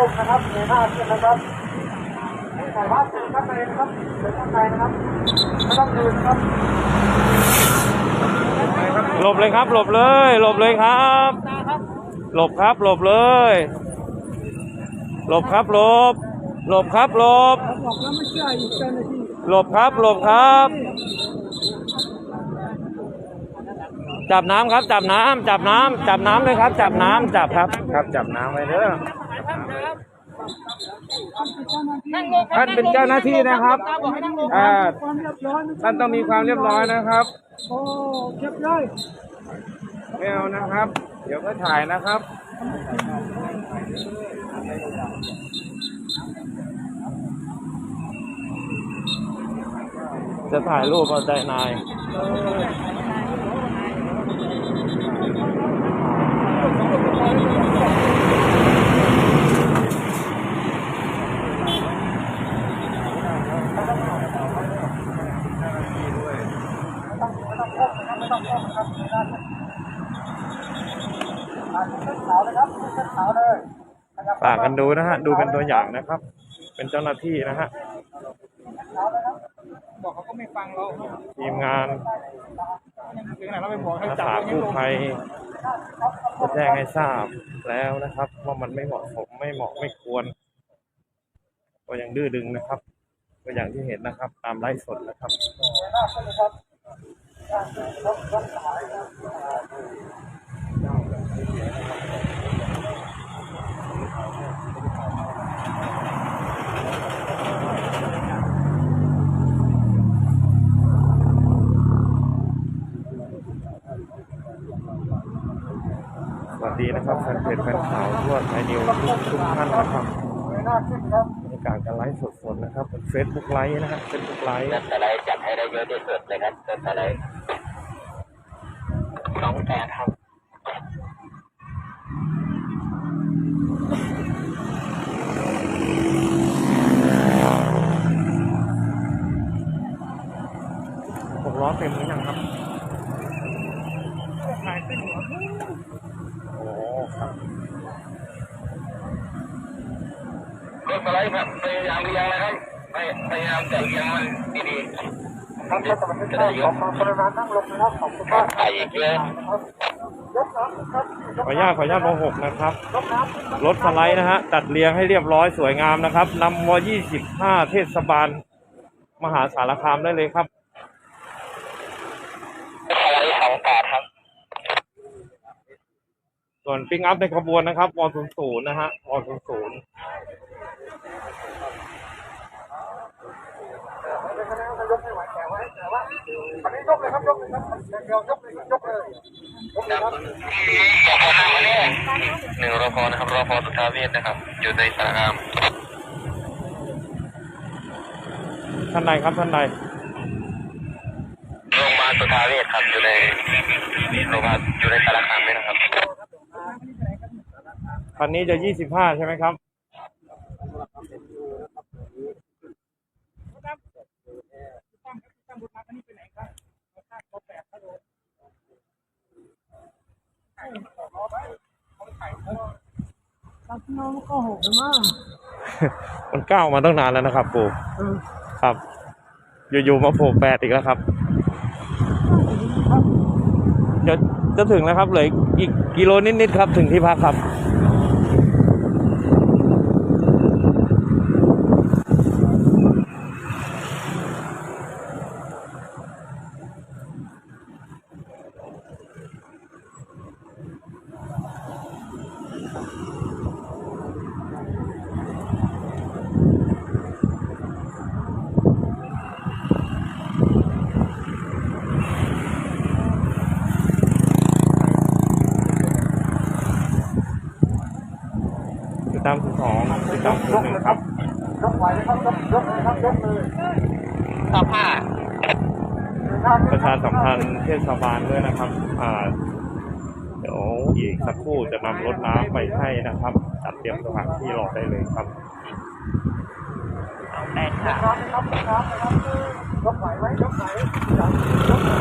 นะครับไม่ต้องก้มนะครับเงยหน้าขึ้นนะครับใส่ว่าตื่นข้างในนะครับเดินข้างในนะครับไม่ต้องยืนนะครับหลบเลยครับ หลบเลย หลบเลยครับ หลบครับ หลบเลย หลบครับ หลบ หลบครับ หลบบอกแล้วไม่เชื่ออีกเจ้าหน้าที่หลบครับ หลบครับ จับน้ำครับ จับน้ำจับน้ำจับน้ำเลยครับ จับน้ำจับครับ ครับ จับน้ำไว้เด้อ ท่านเป็นเจ้าหน้าที่นะครับอ่าความเรียบร้อยนะท่านต้องมีความเรียบร้อยนะครับโอ้เรียบร้อยไม่เอานะครับ เดี๋ยวก็ถ่ายนะครับจะถ่ายรูปเอาใจนาย ขาวเลยครับเส้นขาวเลยนะครับฝากกันดูนะฮะ ดูเป็นตัวอย่างนะครับ เป็นเจ้าหน้าที่นะฮะบอกเขาก็ไม่ฟังเราทีมงานถึงไหนเราไปบอกให้อาจับสาตรงนี้กู้ลงภัยก็แจ้งให้ทราบแล้วนะครับ ว่ามันไม่เหมาะสมไม่เหมาะไม่ควร ก็ยังดื้อดึงนะครับ ก็อย่างที่เห็นนะครับ ตามไลฟ์สดนะครับ สวัสดีนะครับแฟนเพจแฟนข่าวทั่วไทยนิวทุกทุกท่านนะครับบรรยากาศการไลฟ์สดๆนะครับเฟซบุ๊กไลฟ์นะฮะเฟซบุ๊กไลฟ์สไลด์จัดให้ได้เยอะที่สุดเลยครับเส้นสไลด์ องแต่ครับ หกล้อเต็มหรือยังครับ หายเส้นหัว โอ้ครับ รถสไลด์ครับพยายามเรียงนะครับพยพยายามจัดเรียงมันดี ครับก็ต้องขอความกรุณานั่งลงนะครับขอบคุณมากๆถ่ายอีกเยอะครับยกน้ำครับขออนุญาตขออนุญาตโมหกนะครับยกน้ำขึ้นรถสไลด์นะฮะจัดเรียงให้เรียบร้อยสวยงามนะครับนำว25เทศบาล มหาสารคามได้เลยครับสไลด์สองแปดครับ ส่วนปิ้งอัพในขบวนนะครับว00นะฮะว00ยกไม่ไหวแต่ไว้แต่ว่า อันนี้ยกเลยครับยกเลยครับเดียวยกเลยยกเลยยกเลยครับรอพอห้ามาเนี่ยหนึ่งรอพอนะครับรอพอสุทธาเวชนะครับ อยู่ในสารคามท่านใดครับท่านใดโรงพยาบาลสุทธาเวชครับอยู่ในโรงพยาบาลอยู่ในสารคามเลยนะครับคันนี้จะ25ใช่ไหมครับ รับน้องก็หกนะมันก้าวมาตั้งนานแล้วนะครับ ปู่เออครับ อยู่ๆมาโผล่แปดอีกแล้วครับจะจะถึงแล้วครับเหลืออีกอีกกิโลนิดๆครับ ถึงที่พักครับ ติดตามที่ สองติดตามที่หนึ่งครับยกไหวนะครับยกยกเลยครับยกเลยข้อผ้าประชาสัมพันธ์เทศบาลด้วยนะครับอ่าเดี๋ยวอีกสักครู่จะนำรถน้ำไปให้นะครับจัดเตรียมสถานที่รอได้เลยครับแปดค่ะครับนะครับนะครับยกไหวไหมยกไหวยกเลย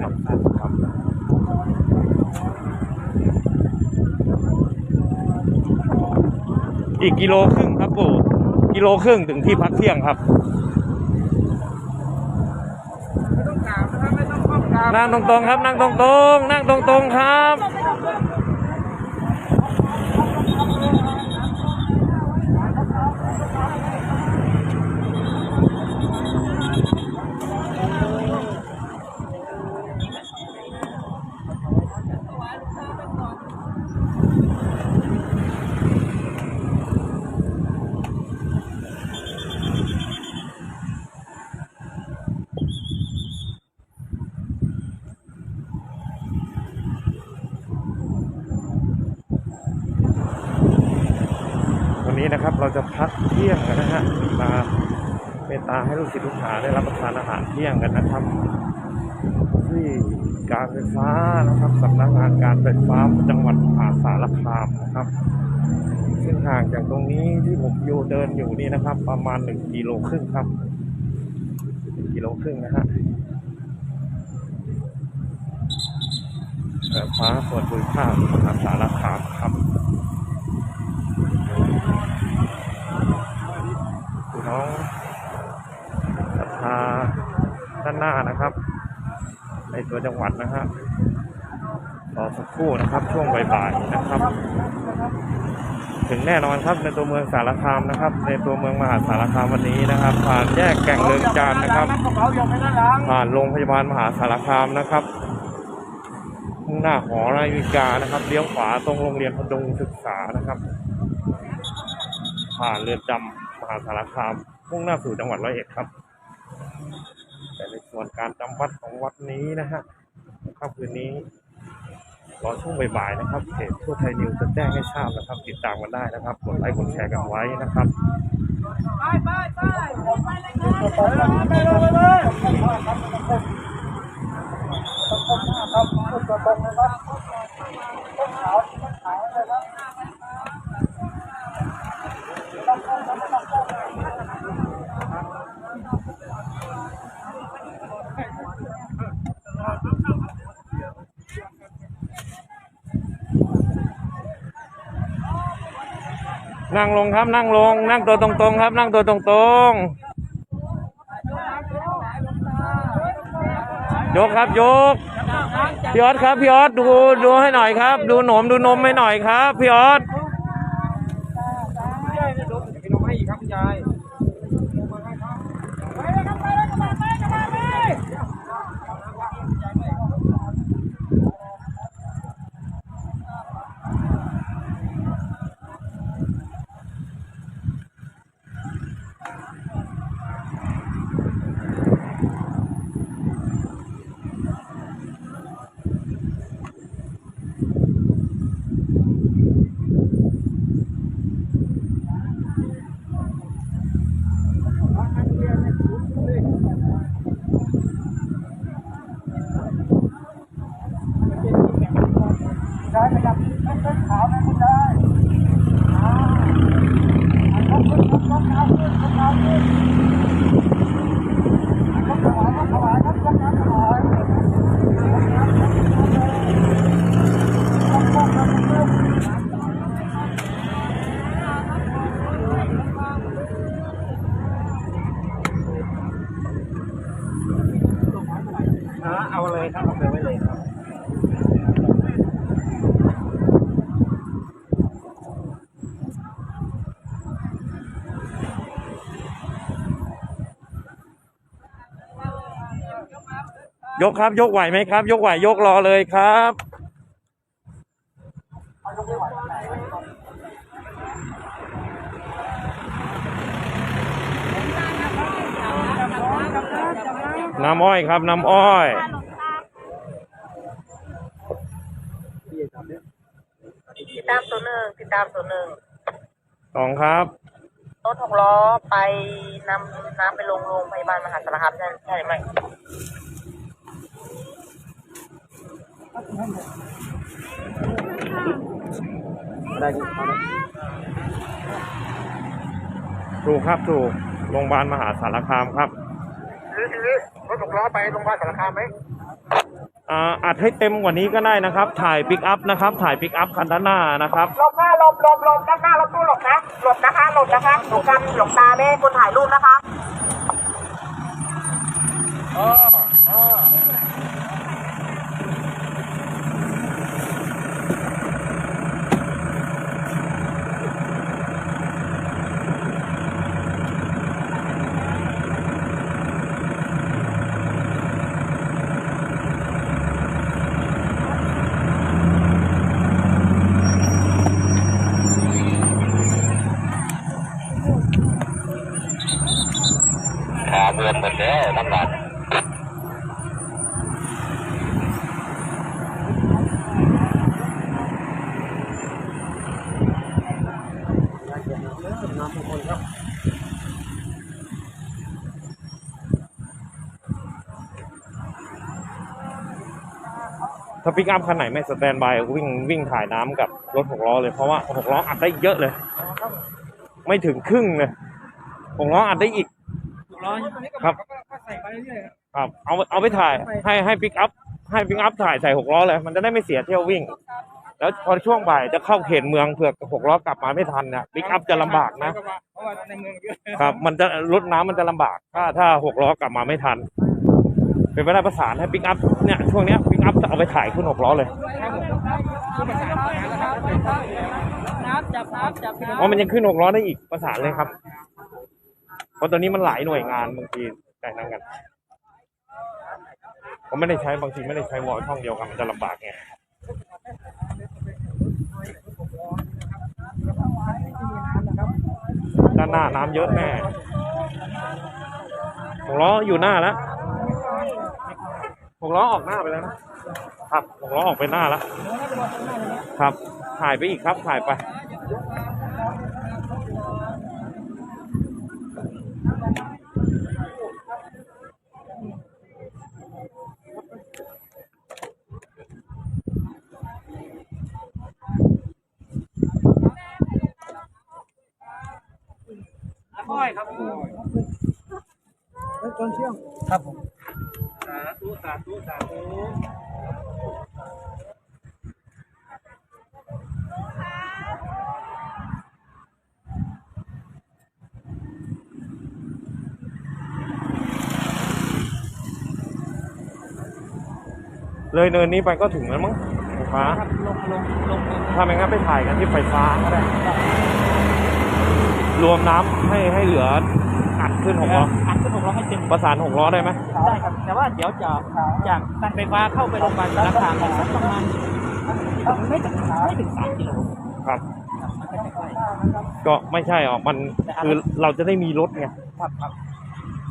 ครับ ครับครับ กกิโลครึ่งครับปู่กิโลครึ่งถึงที่พักเที่ยงครับไม่ต้องกราบนะครับไม่ต้องก้มกราบนั่งตรงๆครับ นั่งตรงๆ นั่งตรงๆครับ เราจะพักเที่ยงกันนะฮะมาเมตตาให้ลูกศิษย์ลูกหาได้รับประทานอาหารเที่ยงกันนะครับ ที่การไฟฟ้านะครับสำนักงานการไฟฟ้าจังหวัดมหาสารคามนะครับซึ่งห่างจากตรงนี้ที่ผมอยู่เดินอยู่นี่นะครับ ประมาณหนึ่งกิโลครึ่งครับหกิโลครึ่งนะฮะไฟฟ้าส่วนภูมิภาคมหาสารคามครับ น้องศรัทธาด้านหน้านะครับ ในตัวจังหวัดนะฮะรอสักครู่นะครับ ช่วงบ่ายๆนะครับ ถึงแน่นอนครับในตัวเมืองสารคามนะครับ ในตัวเมืองมหาสารคามวันนี้นะครับ ผ่านแยกแก่งเรืองจานนะครับ ผ่านโรงพยาบาลมหาสารคามนะครับมุ่งหน้าหอนาฬิกานะครับเลี้ยวขวาตรงโรงเรียนพดุงศึกษานะครับ ผ่านเรือนจำ หาสารคามมุ่งหน้าสู่จังหวัดร้อยเอ็ดครับ แต่ในส่วนการจำวัดของวัดนี้นะฮะค่ำคืนนี้รอช่วงบ่ายๆนะครับเพจทั่วไทยนิวจะแจ้งให้ทราบนะครับ ติดตามกันได้นะครับกดไลค์กดแชร์กันไว้นะครับไปไปไปไปเลยไปเลยครับขึ้นตัวตรงเลยครับต้นขาวต้นขาวเลยครับ นั่งลงครับนั่งลง นั่งตัวตรงๆครับ นั่งตัวตรงๆยกครับยกพี่ออสครับพี่ออสดูดูให้หน่อยครับ ดูหนมดูนมให้หน่อยครับพี่ออส พี่น้องให้อีกครับคุณยายไปเลยครับไปเลยกระบะไปกระบะไป ได้ไหมครับต้นขาวนะคุณได้อ่าต้นต้นต้นต้นขาวขึ้นต้นขาวขึ้นต้นถวายต้นถวายครับต้นน้ำถวายต้นน้ำต้นต้นต้นต้น เอาเลยครับเอาไปไว้เลยครับ ยกครับ ยกไหวไหมครับ ยกไหวยกรอเลยครับ น้ำอ้อยครับ น้ำอ้อย ติดตามตัวหนึ่งติดตามตัวหนึ่งสองครับรถหกล้อไปนำน้ำไปลงโรงพยาบาลมหาสารคามใช่ใช่ไหม ถูกครับถูกโรงพยาบาลมหาสารคามครับหรือหรือรถหกล้อไปโรงพยาบาลสารคามไหมอ่าอัดให้เต็มกว่านี้ก็ได้นะครับ ถ่ายปิกอัพนะครับ ถ่ายปิกอัพคันด้านหน้านะครับหลบหน้าหลบหลบหลบด้านหน้ารถตู้หลบนะหลบนะคะหลบนะคะหลบกันหลบตาแม่ให้คนถ่ายรูปนะคะ ขาบวมหมดแล้วน้ำหนักถ้าปิกอัพคันไหนไม่สแตนบายวิ่งวิ่งถ่ายน้ำกับรถหกล้อเลยเพราะว่าหกล้ออัดได้เยอะเลย ไม่ถึงครึ่งเลยหกล้ออัดได้อีก ร้อยนี่ก็ครับ ก็ใส่ไปเรื่อยๆครับครับเอาเอาไปถ่ายให้ให้ปิกอัพให้ปิกอัพถ่ายใส่หกล้อเลย มันจะได้ไม่เสียเที่ยววิ่ง แล้วพอช่วงบ่ายจะเข้าเขตเมืองเผื่อหกล้อกลับมาไม่ทันนะปิกอัพจะลำบากนะ เพราะว่าในเมืองเยอะครับ มันจะรถน้ำมันจะลำบาก ถ้าถ้าหกล้อกลับมาไม่ทัน เป็นไปได้ประสานให้ปิกอัพเนี่ยช่วงเนี้ยปิกอัพจะเอาไปถ่ายขึ้นหกล้อเลยครับผมก็ประสานงานแล้วครับน้ำจับน้ำจับน้ำ เพราะมันยังขึ้นหกล้อได้อีกประสานเลยครับเพ ราะตอนนี้มันหลายหน่วยงานบางทีแต่นั่งกัน ผมไม่ได้ใช้บางทีไม่ได้ใช้วอลช่องเดียวกันมันจะลำบากไงด้านหน้าน้ำเยอะแน่หกล้ออยู่หน้าแล้วหกล้อออกหน้าไปแล้วนะครับหกล้อออกไปหน้าแล้วครับถ่ายไปอีกครับถ่ายไป ค่อยครับ ต้นเชี่ยงครับผมสาธุสาธุสาธุเลยเนินนี้ไปก็ถึงแล้วมั้งไฟฟ้าครับลงลงลงลงถ้าไม่งั้นไปถ่ายกันที่ไฟฟ้าก็ได้รวมน้ำให้ให้เหลือ อัดขึ้นหกล้อ อัดขึ้นหกล้อให้เต็มประสานหกล้อได้ไหมได้ครับ แต่ว่าเดี๋ยวจะจากการไฟฟ้าเข้าไปโรงพยาบาลสารคามสักประมาณไม่ถึงไม่ถึงสามกิโลครับครับมันก็จะใกล้ก็ไม่ใช่หรอกมันคือเราจะได้มีรถไงครับครับ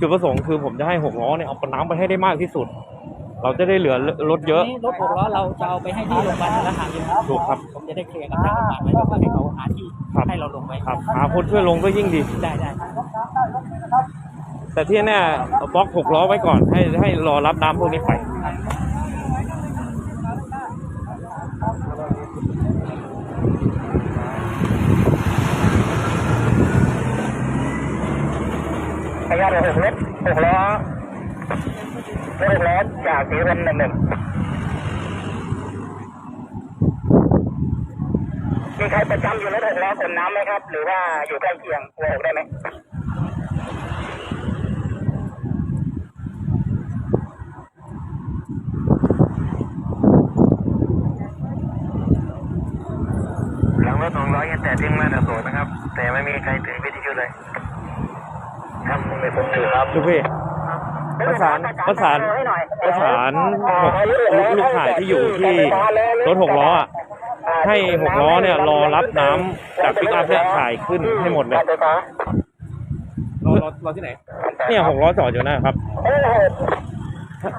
จุดประสงค์คือผมจะให้หกล้อเนี่ยเอาน้ำไปให้ได้มากที่สุด เราจะได้เหลือรถเยอะนี่รถหกล้อเราจะเอาไปให้ที่โรงพยาบาลสารคามอยู่ถูกครับผมจะได้เคลียร์กับทางโรงพยาบาลไว้แล้วก็ให้เขาหาที่ครับให้เราลงไว้ครับหาคนช่วยลงก็ยิ่งดีได้ได้ แต่ที่แน่เอาบล็อกหกล้อไว้ก่อน ให้ให้รอรับน้ำพวกนี้ไปพยานหกรถหกล้อรถหกล้อจากสีรมหนึ่งหนึ่งมีใครประจำอยู่รถหกล้อขนน้ำไหมครับ หรือว่าอยู่ใกล้เคียงกลัวออกได้ไหม หลังรถสองร้อยยังแต่ทิ้งมาแต่โสดนะครับ แต่ ไม่มีใครถือวิทยุเลยครับไม่ผมถือครับลูกพี่ประสานประสานประสานหกลูกลูกถ่ายที่อยู่ที่รถหกล้ออะให้หกล้อเนี่ยรอรับน้ำจากปิกอัพเนี่ยถ่ายขึ้นให้หมดเลยไฟฟ้ารอรอรอที่ไหนเนี่ยหกล้อจอดอยู่นะครับ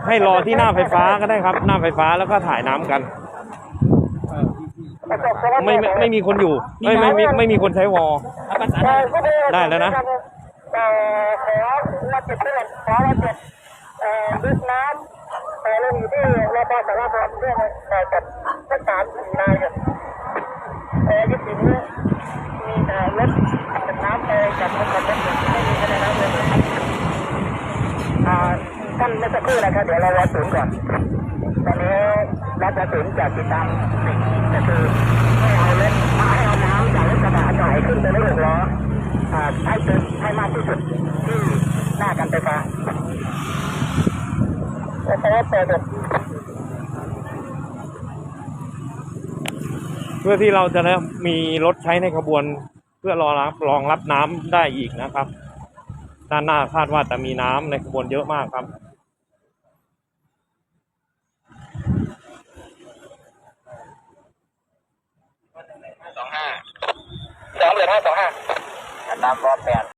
ให้รอที่หน้าไฟฟ้าก็ได้ครับ หน้าไฟฟ้าแล้วก็ถ่ายน้ำกันไม่ไม่ไม่มีคนอยู่ ไม่ไม่ไม่ไม่มีคนใช้วอ ลเอาประสานได้ได้แล้วนะเอ่อขอมาติดเพื่อนขอมาติดเอ่อดึกน้ำเอ่อเราอยู่ที่รปสารคามเพื่อนเอ่อกับทั้งสามสี่นายเนี่ยเอ่อยึดถึงมีแต่รถกับน้ำเอ่อกับกับรถไม่มีคะแนนน้ำเลยอ่าท่านเมื่อสักครู่นะครับเดี๋ยวเรารอศูนย์ก่อนตอนนี้วัดกระสุนจะติดตามสิ่งก็คือให้ เอารถให้เอาน้ำจากรถกระบะจ่ายขึ้นไปรถหกล้อให้เกินให้มากที่สุดที่หน้าการไฟฟ้าแล้วก็เปิดเพื่อที่เราจะได้มีรถใช้ในขบวน เพื่อรอรับรองรับน้ำได้อีกนะครับ ด้านหน้าคาดว่าจะมีน้ำในขบวนเยอะมากครับ สองห้าสองเหลือห้า สองห้าตามรอบแปด